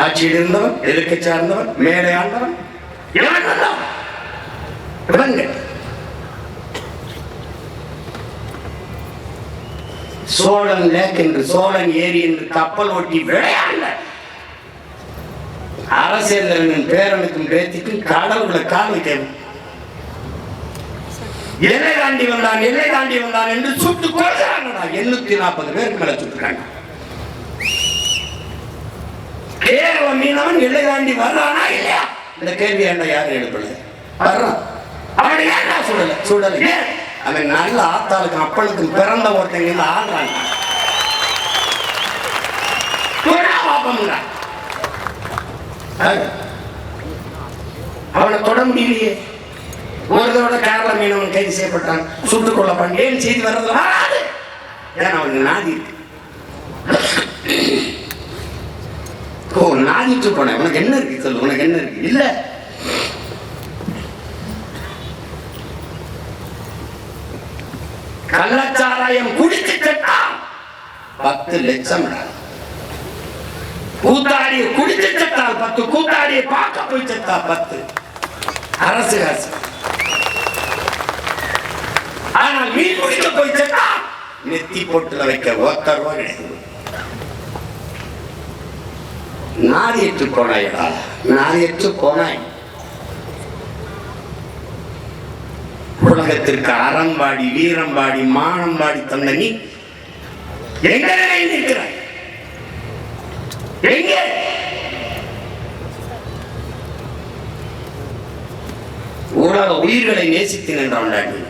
ஆட்சியில் இருந்தவன் எதிர்க்க சார்ந்தவன் மேலே ஆண்டவன். சோழன் லேக் என்று சோழன் ஏரி என்று கப்பல் ஓட்டி விளையாடல அரசியலின் பேரனுக்கும் பேத்திக்கும் கடவுளை உள்ள வைக்கணும் எல்லை தாண்டி வந்தான் எல்லை தாண்டி வந்தான் என்று சுட்டு கொள்கிறாங்கடா எண்ணூத்தி நாற்பது பேருக்கு மேல சுட்டுறாங்க கேரள மீனவன் எல்லை தாண்டி வர்றானா இல்லையா? இந்த கேள்வி என்ன யாரும் எழுப்பல. வர்றான். அவன் ஏன்டா சுடல? சுடல. அவன் நல்ல ஆத்தாளுக்கு அப்பளுக்கும் பிறந்த ஒருத்தங்க இருந்து ஆடுறாங்க அவனை தொட முடியலையே. ஒரு தடவை கேரள மீனவன் கைது செய்யப்பட்டான். சுட்டுக் கொல்லப்பட்டான். ஏன் செய்தி வர்றது வராது? ஏன்னா அவனுக்கு நாதி இருக்கு? ஓ நாடிட்டு போனேன். உனக்கு என்ன இருக்கு? சொல்லு உனக்கு என்ன இருக்கு? இல்ல. கள்ளச்சாராயம் குடிச்சு பத்து லட்சம் கூத்தாடியை குடிச்சு செத்தால் பத்து கூத்தாடியை பார்க்க போய் செத்தா பத்து. அரசு காசு. ஆனால் மீன் குடிக்க போய் செத்தா நெத்தி போட்டுல வைக்க ஒத்த கிடையாது நாரியற்று போனாயடா நாரியற்று போனாய். உலகத்திற்கு அறம்பாடி வீரம்பாடி மானம்பாடி தந்த நீ எங்க நிற்கிறாய்? எங்க? உலக உயிர்களை நேசித்து நின்றான்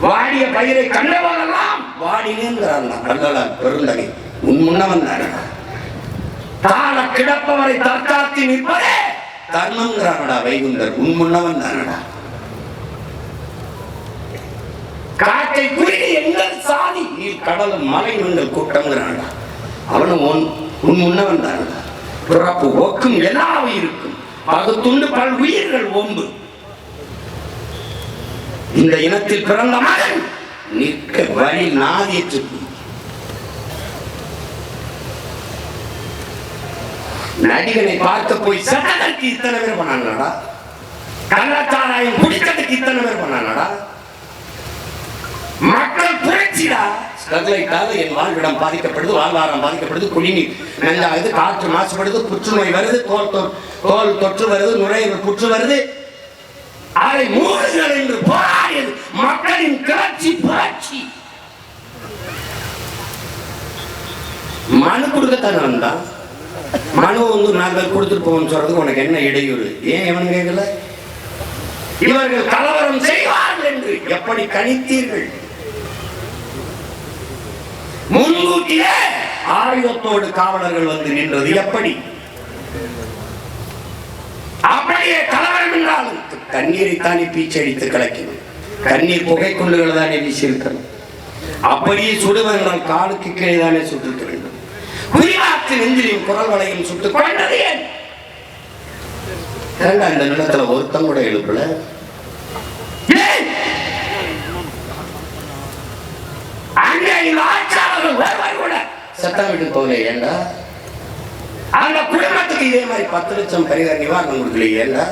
வாடிய பயிரை கண்டவரெல்லாம் வாடினேங்கிறான் கல்லலால் பெருந்தகை. உன் முன்ன தானடா தாழ கிடப்பவரை தற்காத்து நிற்பதே தர்மங்கிறானடா வைகுந்தர். உன் முன்னவன் தானடா. காக்கை குருவி எங்கள் சாதி. நீர் கடலும் மலை உங்கள் கூட்டங்கிறானடா அவனும் உன் உன் முன்னவன் தானடா. பிறப்பு ஒக்கும் எல்லா உயிருக்கும் பகுத்துண்டு பல் உயிர்கள் ஓம்பு. இந்த இனத்தில் பிறந்த மகன் நிற்க வழி நாதியற்று நடிகனை பார்க்க போய் சட்டதற்கு இத்தனை பேர் பண்ணாங்கடா கள்ளச்சாராயம் குடிக்கிறதுக்கு இத்தனை பேர் பண்ணாங்கடா மக்கள் புரட்சிடா? ஸ்டெர்லைட்டால என் வாழ்விடம் பாதிக்கப்படுது வாழ்வாரம் பாதிக்கப்படுது குடிநீர் நஞ்சாகுது காற்று மாசுபடுது புற்றுநோய் வருது தோல் தோல் தொற்று வருது நுரையீரல் புற்று வருது. அதை மூடுங்கள் என்று போராடியது மக்களின் கிளர்ச்சி புரட்சி. மனு கொடுக்கத்தானே வந்தான் மனு வந்து நாங்கள் கொடுத்துட்டு போவோம்னு சொல்றதுக்கு உனக்கு என்ன இடையூறு? ஏன் எவன் கேட்கல இவர்கள் கலவரம் செய்வார்கள் என்று எப்படி கணித்தீர்கள்? முன்கூட்டியே ஆயுதத்தோடு காவலர்கள் வந்து நின்றது எப்படி? அப்படியே கலவரம் என்றாலும் தண்ணீரை தானே பீச்சடித்து கலக்கணும் கண்ணீர் புகை குண்டுகள் தானே வீசியிருக்கணும் அப்படியே சுடுவென்றால் காலுக்கு கீழே தானே சுட்டிருக்க வேண்டும் குறியாற்று நெஞ்சிலையும் குரல் வளையும் சுட்டு கொண்டது ஏன்? ஏண்டா இந்த நிலத்துல ஒருத்தம் கூட எழுப்பல? அங்கே இந்த ஆட்சியாளர்கள் ஒருவர் கூட. சட்டம் விட்டு போகல ஏண்டா? அந்த குடும்பத்துக்கு இதே மாதிரி பத்து லட்சம் பரிகார நிவாரணம் கொடுக்கலையே ஏண்டா?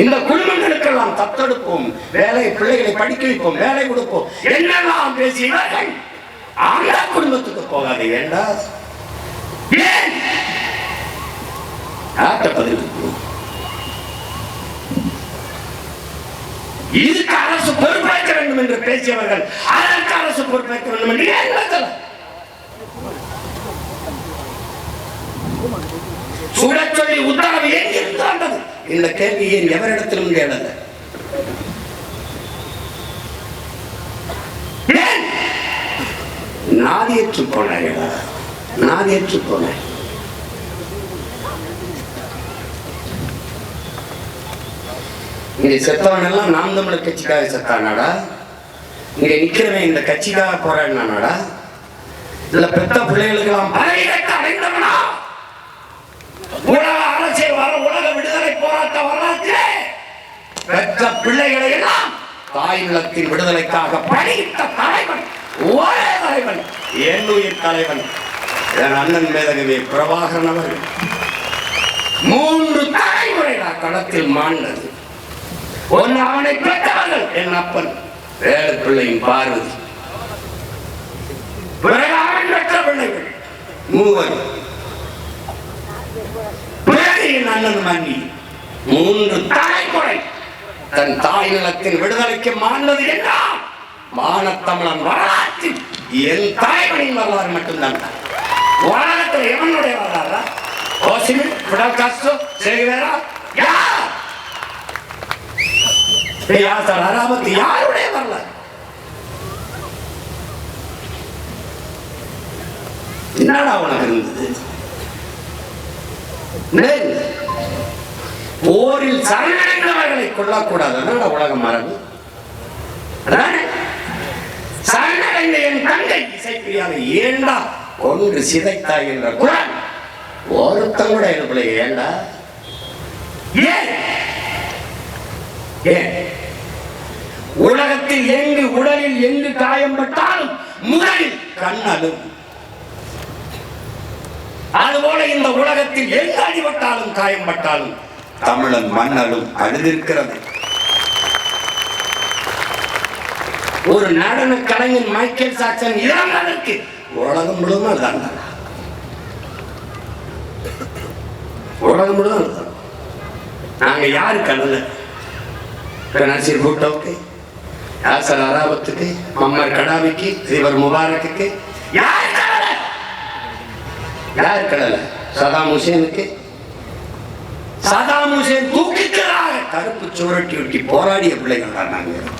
இந்த குடும்பங்களுக்கெல்லாம் தத்தெடுப்போம் வேலை பிள்ளைகளை படிக்க வைப்போம் வேலை கொடுப்போம். என்னெல்லாம் பேசினார்கள் இவர்கள் குடும்பத்துக்கு போகாது ஏண்டா? ஏன் ஆட்ட பதில் இதுக்கு அரசு பொறுப்பேற்க வேண்டும் என்று பேசியவர்கள் அதற்கு அரசு பொறுப்பேற்க வேண்டும் என்று ஏன் பேசல சொல்லி உத்தரவு எங்கிருந்து வந்தது? இந்த கேள்வி ஏன் எவரிடத்திலும் கேளல ஏன் நாதியற்று போனாயடா நாதியற்று போனேன் இங்க செத்தவன் எல்லாம் நாம் தமிழர் கட்சிக்காக செத்தானாடா? இங்க நிக்கிறவன் இந்த கட்சிக்காக போராடினானாடா? இதுல பெத்த பிள்ளைகளுக்கெல்லாம் அடைந்தவனா? உலக அரசியல் வர உலக விடுதலை போராட்ட வரலாற்று பெற்ற பிள்ளைகளை எல்லாம் தாய் நிலத்தின் விடுதலைக்காக பணியிட்ட தலைவன். ஒரே தலைவன் என்னுயிர் தலைவன் என் அண்ணன் மேதகவி பிரபாகரன் அவர்கள். மூன்று தலைமுறைகளா களத்தில் மாண்டது ஒன்று அவனை பெற்றவர்கள் என் அப்பன் வேலை பிள்ளையும் பார்வதி. பிறகு அவன் பெற்ற பிள்ளைகள் மூவர். அண்ணன் மன்னி மூன்று தலைமுறை தன் தாய் நிலத்தின் விடுதலைக்கு மாண்டது என்றால் மானத்தமிழன் வரலாற்றில் என் தலைவனின் வரலாறு மட்டும்தான். உலகத்தில் எவனுடைய வரலாறா? Ho Chi Minh Fidel Castro Che Guevara யார்? யாசர் அராமத்து யாருடைய வரலாறு? என்னடா உனக்கு இருந்தது? போரில் சரணடைந்தவர்களை கொள்ளக்கூடாது உலகம் உலக மரபு அதானே? சரணடைந்த என் தங்கை இசைப்பிரியாவை ஏண்டா கொன்று சிதைத்தாய் என்ற குரல்? ஒருத்தம் கூட எனக்குள்ள ஏண்டா? ஏன்? ஏன்? உலகத்தில் எங்கு உடலில் எங்கு காயம்பட்டாலும் முதலில் கண்ணலும் அதுபோல இந்த உலகத்தில் எங்கு அடிபட்டாலும் காயம்பட்டாலும் தமிழன் மண்ணலும் அழுதிருக்கிறது. ஒரு நடன கலைஞன் மைக்கேல் சாக்சன் இறந்ததற்கு உலகம் முழுவதும் அதுதான். உலகம் முழுவதும் அதுதான். நாங்க யாரு கண்ணல? நசீர் பூட்டோக்கு யாசர் அராபத்துக்கு மம்மர் கடாவிக்கு இவர் முபாரக்குக்கு. யார் கடல யார் கடல சதாம் ஹுசேனுக்கு. சதாம் ஹுசேன் தூக்கிக்கிறார் கருப்பு சுவரட்டி ஒட்டி போராடிய பிள்ளைகள் தான் நாங்கள்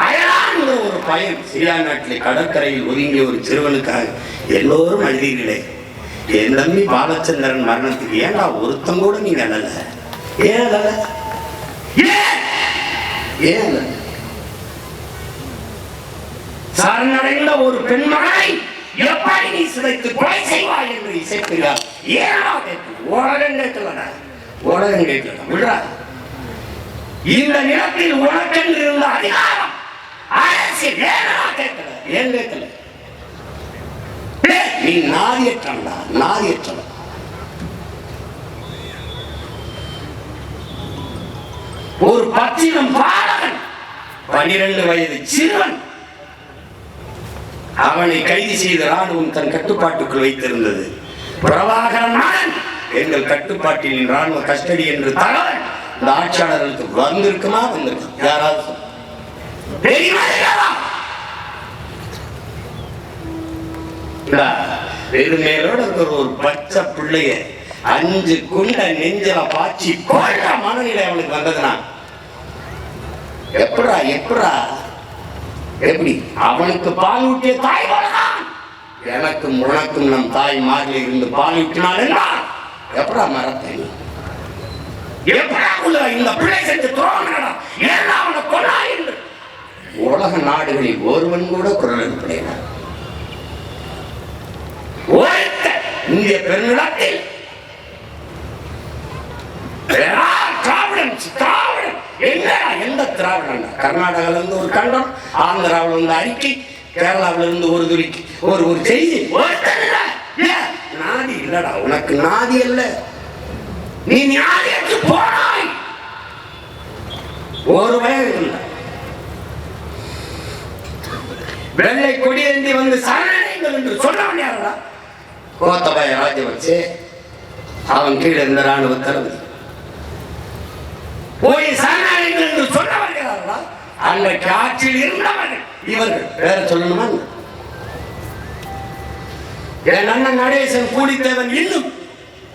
அயலான் ஒரு பையன் சிரியா நாட்டில் கடற்கரையில் ஒதுங்கிய ஒரு சிறுவனுக்காக எல்லோரும் அழுதீர்களே. என் தம்பி பாலச்சந்திரன் மரணத்துக்கு ஏன்டா ஒருத்தம் கூட நீங்க அழல? ஏன் அழல? ஏன்? சரணடைந்த ஒரு பெண்மகனை எப்படி நீ சிதைத்து கொலை செய்வாய் என்று இசைக்கிறார் ஏனா கேட்கு? உலகம் கேட்கலடா உலகம் கேட்கல விடுறா. இந்த நிலத்தில் உனக்கென்று இருந்த அதிகாரம் அரசு ஏனா ஏன் கேட்கல நீ நாதியற்றா நாரியற்றவன் ஒரு பச்சினம் பாலகன் பனிரெண்டு வயது சிறுவன். அவனை கைது செய்த ராணுவம் தன் கட்டுப்பாட்டுக்குள் வைத்திருந்தது. பிரபாகரன் எங்கள் கட்டுப்பாட்டில் ராணுவ கஸ்டடி என்று தகவல் இந்த ஆட்சியாளர்களுக்கு வந்திருக்குமா? வந்திருக்கு. யாராவது சொல்லு. இருக்கிற ஒரு பச்சை பிள்ளைய அஞ்சு குண்ட நெஞ்சில பாய்ச்சி கொள்ள மனநிலை அவனுக்கு வந்ததுனா எப்படா எப்படா? எப்படி? அவனுக்கு பால் ஊட்டிய தாய் எனக்கும் உனக்கும் நம் தாய் மாறில் இருந்து பால் ஊட்டினாள் என்றால் எப்படா மரத்தை எப்படா இந்த பிள்ளை செஞ்சு துரோகம் நாடுகளில் ஒருவன் கூட குரல் எழுப்பினார் இந்திய பெருநிலத்தில் திராவிடன் திராவிடன். எந்த திராவிடன் கர்நாடகால இருந்து ஒரு கண்டம் ஆந்திராவுல இருந்து அறிக்கை கேரளாவுல இருந்து ஒரு துரிக்கை ஒரு ஒரு செய்தி. நாதி இல்லடா உனக்கு நாதி அல்ல நீ ஞானியற்று போனாய் ஒரு பயம் இல்லை. வெள்ளை கொடியேந்தி வந்து சரணடைங்கள் என்று சொன்னவன் யாரா கோத்தபாய ராஜபக்சே அவன் கீழே இருந்த ராணுவ தளபதி. போய் சரணடைங்கள் என்று சொன்னவர்கள் யாரா அன்றைக்கு ஆட்சியில் இருந்தவர்கள். இவர்கள். வேற சொல்லணுமா என் அண்ணன் நடேசன் கூடித்தேவன் இன்னும்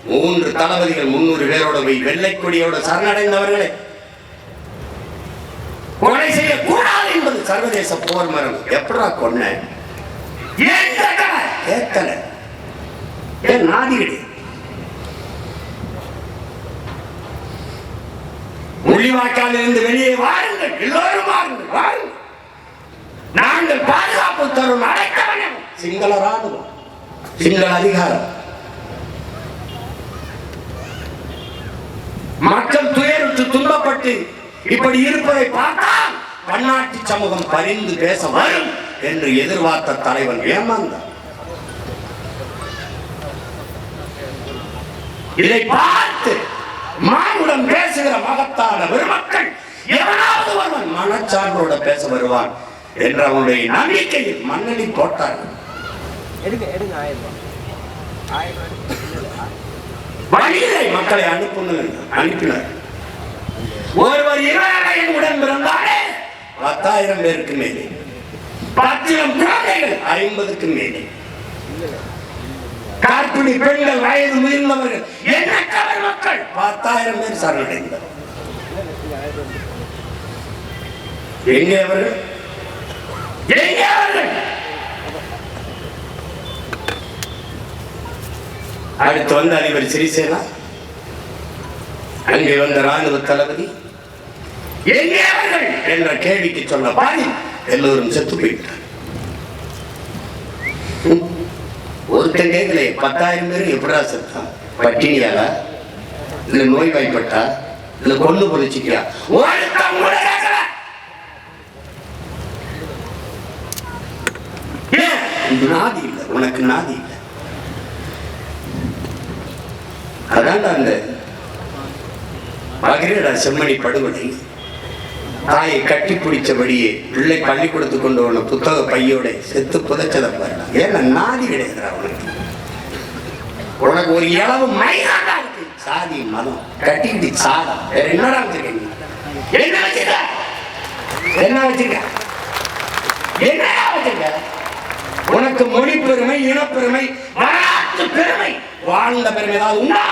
மூன்று தளபதிகள் முன்னூறு பேரோட போய் வெள்ளை கொடியோட சரணடைந்தவர்களை. கொலை செய்யக்கூடாது. என்பது சர்வதேச போர் மரம் எப்படா கொன்ன? கேட்கல ஏன் முள்ளிவாய்க்காலில் இருந்து வெளியே வாருங்கள். எல்லோரும் வாருங்கள் வாருங்கள். நாங்கள் பாதுகாப்பு தரும் அடைக்கவனம் சிங்கள ராணுவம் சிங்கள அதிகாரம். மக்கள் துயருற்று துன்பப்பட்டு இப்படி இருப்பதை பார்த்தால் பன்னாட்டு சமூகம் பரிந்து பேச வரும். என்று எதிர்பார்த்த தலைவன் ஏமாந்தான். இதை பார்த்து மானுடன் பேசுகிற மகத்தான பெருமக்கள் எவனாவது ஒருவன் மனச்சார்போட பேச வருவான் என்ற அவனுடைய நம்பிக்கையில் மண்ணலி ரூபாய். வழியிலே மக்களை அனுப்புங்கள் அனுப்பினார். ஒருவர் இவரையும் உடன் பிறந்தாலே பத்தாயிரம் பேருக்கு மேலே. பத்திரம் குழந்தைகள் ஐம்பதுக்கு மேலே. கர்ப்பிணி பெண்கள் வயது முதிர்ந்தவர்கள் எண்ணக்கவர் மக்கள்? பத்தாயிரம் பேர் சரணடைந்தார். எங்கே அவர்கள்? எங்கே அவர்கள்? அடுத்து வந்த அதிபர் சிறிசேனா. அங்கே வந்த ராணுவ தளபதி. எங்கே அவர்கள்? என்ற கேள்விக்கு சொன்ன பாதி எல்லோரும் செத்து போயிட்டார் ம். ஒருத்தன் கேட்கல பத்தாயிரம் பேர் எப்படா செத்தான்? பட்டினியாலா இல்ல நோய் வாய்ப்பட்டா இல்ல கொண்டு புதைச்சிக்கியா? ஒருத்தன் கூட கேட்கல. நாதி இல்லை உனக்கு நாதி இல்லை. அதான் அந்த மகிழடா செம்மணி படுகொலை. தாயை கட்டி பிடிச்சபடியே பிள்ளை பள்ளிக்கூடத்துக்கு கொண்டு போன புத்தக பையோட செத்து புதைச்சதை பாரு. ஏன்னா நாதி கிடையாது உனக்கு உனக்கு ஒரு இளவு மைதாண்டா இருக்கு. சாதி மதம். கட்டிக்கிட்டு சாதம். வேற என்னடா வச்சிருக்கீங்க என்ன வச்சிருக்க? என்ன வச்சிருக்க? என்ன வச்சிருக்க? உனக்கு மொழி பெருமை இனப்பெருமை வரலாற்று பெருமை வாழ்ந்த பெருமை ஏதாவது உண்டா?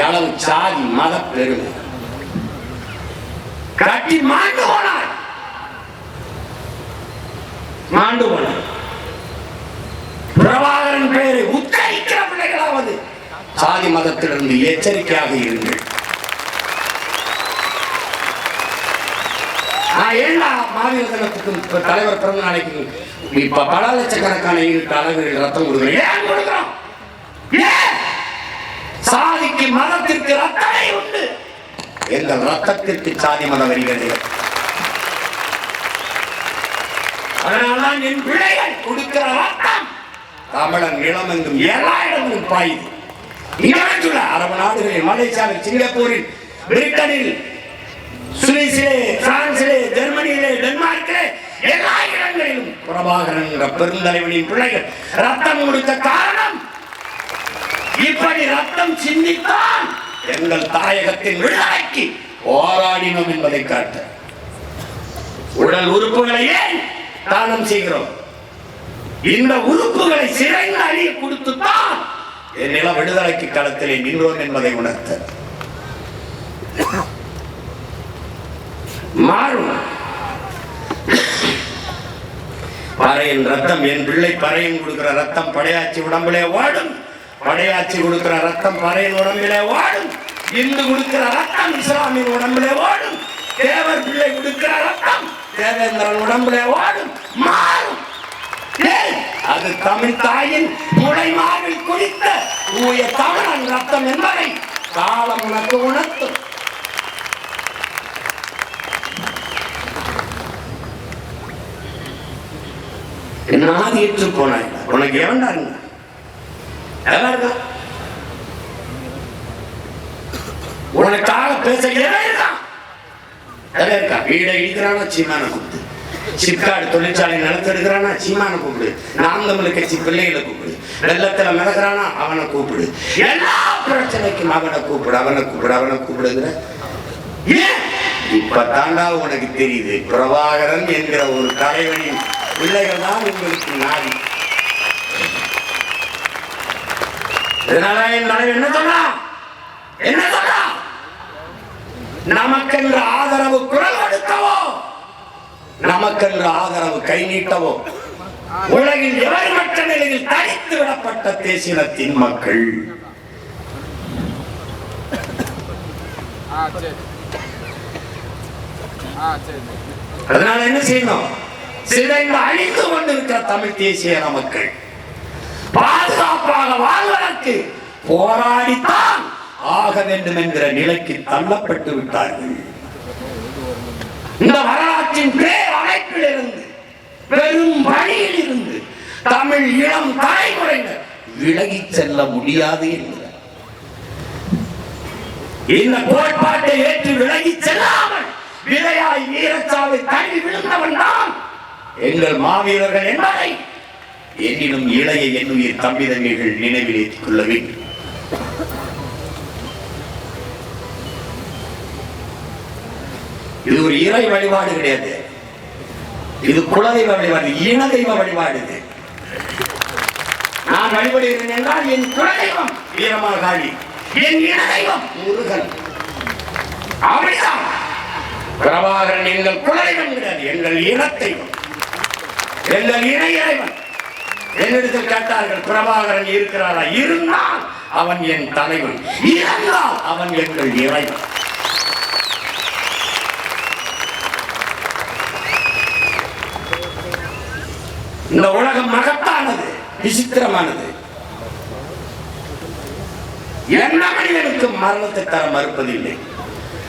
எளவு சாதி மத பெருமை. கட்டி மாண்டு போனார் மாண்டு போனார் பிரபாகரன் பெயரை உத்தரிக்கிற பிள்ளைகளாவது சாதி மதத்திலிருந்து எச்சரிக்கையாக இருங்கள். நான் ஏண்டா மாவீர தினத்துக்கு தலைவர் பிறந்த நாளைக்கு இப்ப பல லட்சக்கணக்கான ஈட்டு அளவில் ரத்தம் கொடுக்குறோம்? ஏன்? சாதிக்கு மதத்திற்கு ரத்தனை உண்டு. எங்கள் ரத்தத்திற்கு சாதி மதம் வருகிறது. அதனால்தான் என் பிள்ளைகள் கொடுக்கிற ரத்தம் தமிழன் இளமெங்கும் எல்லா இடங்களும் பாயுது. இங்க அரபு நாடுகளில் மலேசியாவில் சிங்கப்பூரில் பிரிட்டனில் சுவிஸிலே பிரான்சிலே ஜெர்மனியிலே டென்மார்க்கிலே எல்லா இடங்களிலும் பிரபாகரன் என்ற பெருந்தலைவனின் பிள்ளைகள் ரத்தம் கொடுத்த காரணம் இப்படி ரத்தம் சிந்தித்தான். எங்கள் தாயகத்தின் விடுதலைக்கு போராடினோம் என்பதை காட்ட. உடல் உறுப்புகளை ஏன் தானம் செய்கிறோம்? இந்த உறுப்புகளை சிறைந்து அறிய கொடுத்துத்தான் என் நில விடுதலைக்கு களத்திலே நின்றோம் என்பதை உணர்த்த. மாறும். பறையின் ரத்தம் என் பிள்ளை பறையும் கொடுக்கிற ரத்தம் படையாச்சி உடம்புலே ஓடும். படையாச்சி கொடுக்கிற ரத்தம் பறையின் உடம்பிலே ஓடும் இந்து கொடுக்கிற ரத்தம் இஸ்லாமின் உடம்பிலே ஓடும் தேவர் பிள்ளை கொடுக்கிற ரத்தம் தேவேந்திரன் உடம்பிலே ஓடும் மாறும். அது தமிழ் தாயின் முளை மார்பில் குடித்த தூய தமிழன் ரத்தம் என்பதை காலம் உனக்கு உணர்த்தும். நாதி ஏற்று போனாய். உனக்கு எவன்டா இருந்தா எவன் இருக்கா உனக்காக பேச எவன் இருக்கா? வீடை இடிக்கிறானா? சீமான கூப்பிடு. சிப்காடு தொழிற்சாலை நிலத்தெடுக்கிறானா? சீமான கூப்பிடு. நாம் தமிழ் கட்சி பிள்ளைகளை கூப்பிடு. வெள்ளத்துல மிதக்கிறானா? அவனை கூப்பிடு. எல்லா பிரச்சனைக்கும் அவனை கூப்பிடு அவனை கூப்பிடு அவனை கூப்பிடுங்கிற. ஏன்? இப்ப உனக்கு தெரியுது. பிரபாகரன் என்கிற ஒரு தலைவனின் பிள்ளைகள் தான் உங்களுக்கு நாடி. இதனால என் தலைவர் என்ன சொன்னா? என்ன சொன்னா? நமக்கென்ற ஆதரவு குரல் கொடுக்கவோ? நமக்கென்ற ஆதரவு கை நீட்டவோ? உலகில் எவர்மற்ற நிலையில் தனித்து விடப்பட்ட தேசினத்தின் மக்கள்? அதனால என்ன செய்யணும்? சிதைந்து அழிந்து கொண்டிருக்கிற தமிழ் தேசிய மக்கள். பாதுகாப்பாக வாழ்வதற்கு போராடித்தான் ஆக வேண்டும் என்கிற நிலைக்கு தள்ளப்பட்டு விட்டார்கள். இந்த வரலாற்றின் பேர் அமைப்பிலிருந்து பெரும் பணியில் இருந்து தமிழ் இளம் தலைமுறையினர் விலகிச் செல்ல முடியாது என்கிறார். இந்த கோட்பாட்டை ஏற்று விலகிச் செல்லாமல் விலையாய் வீரச்சாவை தள்ளி விழுந்தவன் தான் எங்கள் மாவீரர்கள் என்பதை என்னிலும் இளைய என்னுயிர் தம்பிதங்கைகள் நினைவிலேற்றிக் கொள்ள வேண்டும். இது ஒரு இறை வழிபாடு கிடையாது. இது குலதெய்வ வழிபாடு இன தெய்வ வழிபாடு இது. நான் வழிபடுகிறேன் என்றால் என் குலதெய்வம் வீரமாகாளி என் இன தெய்வம் முருகன். அப்படிதான் பிரபாகரன் எங்கள் குலதெய்வம் கிடையாது எங்கள் இனத்தெய்வம். எங்கள் இணை இறைவன் என்னிடத்தில் கேட்டார்கள் பிரபாகரன் இருக்கிறாரா? இருந்தால் அவன் என் தலைவன். இருந்தால் அவன் எங்கள் இறைவன். இந்த உலகம் மகத்தானது விசித்திரமானது. என்ன மனிதனுக்கு மரணத்தை தர மறுப்பதில்லை.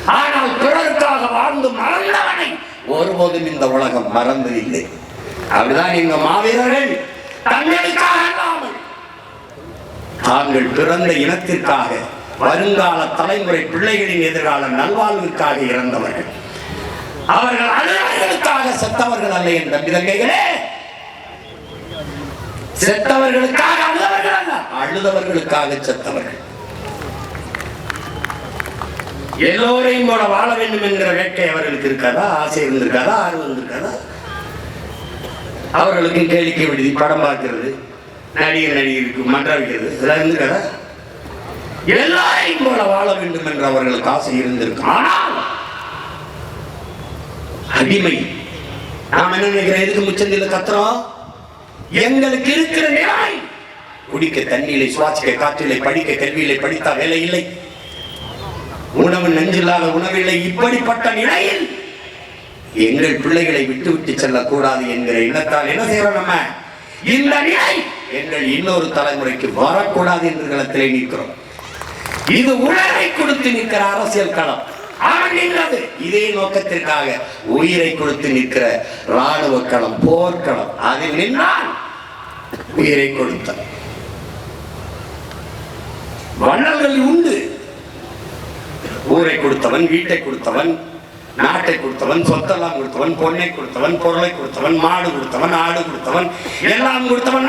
ஆனால் பிறருக்காக வாழ்ந்து மறந்தவனை ஒருபோதும் இந்த உலகம் மறந்ததில்லை. அப்படிதான் எங்க மாவீரர்கள் தங்களுக்காக அல்லாமல் தாங்கள் பிறந்த இனத்திற்காக வருங்கால தலைமுறை பிள்ளைகளின் எதிர்கால நல்வாழ்வுக்காக இறந்தவர்கள். அவர்கள் அலுவலர்களுக்காக செத்தவர்கள் அல்ல என்ற விதங்கைகளே செத்தவர்களுக்காக அழுதவர்கள் அல்ல அழுதவர்களுக்காக செத்தவர்கள். எல்லோரையும் கூட வாழ வேண்டும் என்கிற வேட்கை அவர்களுக்கு இருக்காதா? ஆசை இருந்திருக்காதா? ஆர்வம் இருந்திருக்காதா? அவர்களுக்கு கேளிக்கை விடுதி படம் பார்க்கிறது நடிகர் நடிகருக்கு மன்றம் வைக்கிறது இதெல்லாம் இருந்திருக்காதா எல்லாரையும் போல வாழ வேண்டும் என்று அவர்களுக்கு ஆசை இருந்திருக்கும். ஆனால் அடிமை. நாம் என்ன நினைக்கிறோம்? எதுக்கு முச்சந்தில கத்துறோம்? எங்களுக்கு இருக்கிற நிலை குடிக்க தண்ணீரை சுவாசிக்க காற்றிலை படிக்க கல்வியிலே படித்தா வேலை இல்லை. உணவு நஞ்சில்லாத உணவில்லை. இப்படிப்பட்ட நிலையில் எங்கள் பிள்ளைகளை விட்டு விட்டு செல்லக்கூடாது என்கிற எண்ணத்தால் என்ன செய்யறோம் நம்ம? இந்த நிலை எங்கள் இன்னொரு தலைமுறைக்கு வரக்கூடாது என்று களத்திலே நிற்கிறோம். இது உலகை கொடுத்து நிற்கிற அரசியல் களம். அவன் இதே நோக்கத்திற்காக உயிரை கொடுத்து நிற்கிற ராணுவ களம் போர்க்களம் அதில் நின்றால் உயிரை கொடுத்த வள்ளல்கள் உண்டு. ஊரை கொடுத்தவன் வீட்டை கொடுத்தவன் நாட்டை கொடுத்தவன் சொத்தெல்லாம் கொடுத்தவன் பொண்ணை கொடுத்தவன் பொருளை கொடுத்தவன் மாடு கொடுத்தவன் ஆடு கொடுத்தவன் எல்லாம் கொடுத்தவன்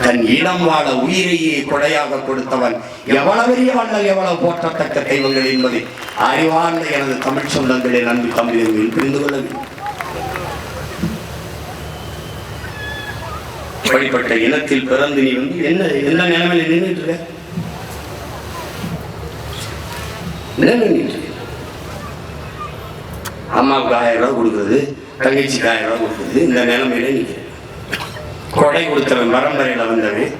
தன் இனம் வாழ உயிரையே கொடையாக கொடுத்தவன் எவ்வளவு பெரிய வள்ளல் எவ்வளவு போற்றத்தக்க தெய்வங்கள் என்பதை அறிவார்ந்த எனது தமிழ் சொந்தங்களை நம்பி தமிழர்கள் புரிந்து கொள்ள இப்படிப்பட்ட இனத்தில் பிறந்து நீ வந்து என்ன என்ன நிலைமையில நின்றுட்டு இருக்க? என்ன அம்மாவுக்கு ஆயிரம் ரூபா கொடுக்குறது தங்கச்சிக்கு ஆயிரம் ரூபா கொடுக்குறது இந்த நிலைமையில நிற்கிறேன் கொடை கொடுத்தவன் பரம்பரையில் வந்தவன்.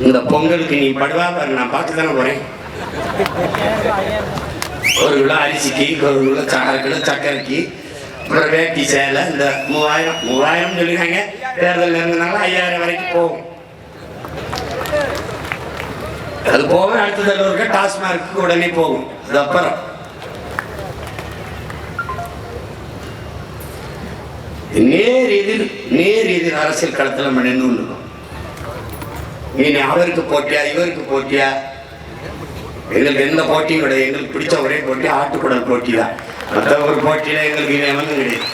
இந்த பொங்கலுக்கு நீ படுவா பாரு நான் பார்த்து தானே போகிறேன் ஒரு கிலோ அரிசிக்கு ஒரு கிலோ ச- அரை கிலோ சக்கரைக்கு அப்புறம் வேட்டி சேலை இந்த மூவாயிரம் மூவாயிரம் சொல்லிடுறாங்க தேர்தல் இருந்தனால ஐயாயிரம் வரைக்கும் போகும். அது போக அடுத்த தடவை இருக்க டாஸ்மார்க்கு உடனே போகும். அது அப்புறம். நேர் எதிர் நேர் எதிர் அரசியல் களத்தில் நம்ம நின்று நீ அவருக்கு போட்டியா இவருக்கு போட்டியா? எங்களுக்கு எந்த போட்டியும் கிடையாது. எங்களுக்கு பிடிச்ச ஒரே போட்டி ஆட்டுக்குடல் போட்டி தான் மற்ற ஒரு போட்டியில எங்களுக்கு இவனும் கிடையாது.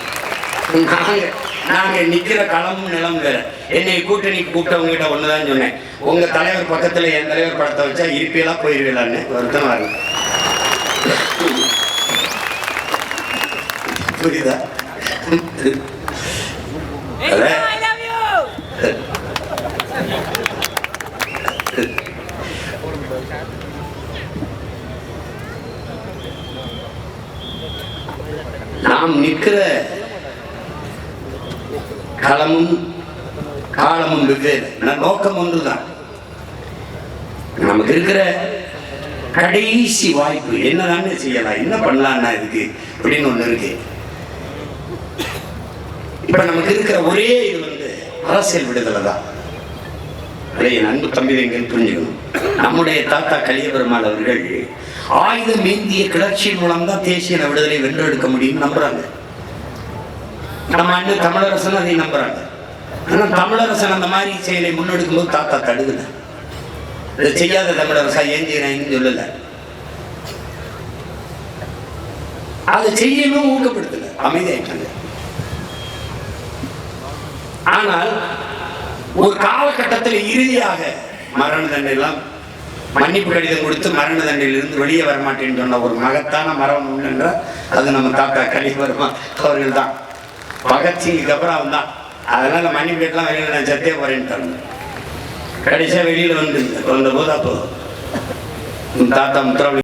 நாங்க நாங்க நிக்கிற களமும் நிலம் வேற. என்னை கூட்டணி கூப்பிட்டவங்க கிட்ட ஒண்ணுதான் சொன்னேன். உங்க தலைவர் பக்கத்துல என் தலைவர் படத்தை வச்சா இருப்பியலா போயிருவீங்களான்னு வருத்தம் வரல புரியுதா. நாம் நிற்கிற களமும் காலமும் வெவ்வேறு நோக்கம் ஒன்றுதான். நமக்கு இருக்கிற கடைசி வாய்ப்பு என்னதானே செய்யலாம். என்ன பண்ணலாம்னா இதுக்கு? அப்படின்னு ஒண்ணு இருக்கு. இப்ப நமக்கு இருக்கிற ஒரே இது வந்து அரசியல் விடுதலை தான். அதை என் அன்பு தம்பிதைங்கள் புரிஞ்சுக்கணும். நம்முடைய தாத்தா கலியபெருமாள் அவர்கள் ஆயுதம் ஏந்திய கிளர்ச்சியின் மூலம் தான் தேசிய விடுதலை வென்றெடுக்க முடியும்னு நம்புறாங்க. நம்ம அண்ணன் தமிழரசன் அதை நம்புறாங்க. ஆனால் தமிழரசன் அந்த மாதிரி செயலை முன்னெடுக்கும் போது தாத்தா தடுக்கல இதை செய்யாத தமிழரசா ஏந்தினாங்கன்னு சொல்லல. அதை செய்யணும் ஊக்கப்படுத்தல. அமைதியாயிட்டாங்க ஆனால் ஒரு காலகட்டத்தில் இறுதியாக மரண தண்டனை மன்னிப்பு கடிதம் கொடுத்து மரண தண்டையிலிருந்து வெளியே வர மாட்டேன்னு சொன்ன ஒரு மகத்தான மரம் உண்டு என்றால் அது நம்ம தாத்தா கலிவர்மா அவர்கள் தான் பகத்சிங்குக்கு அப்புறம் அவன் தான் அதனால மணி கேட்டலாம் வெளியில் நான் சத்தே போறேன்ட்டாங்க கடைசியாக வெளியில் வந்து வந்தபோது அப்போ உன் தாத்தா முத்திராவளி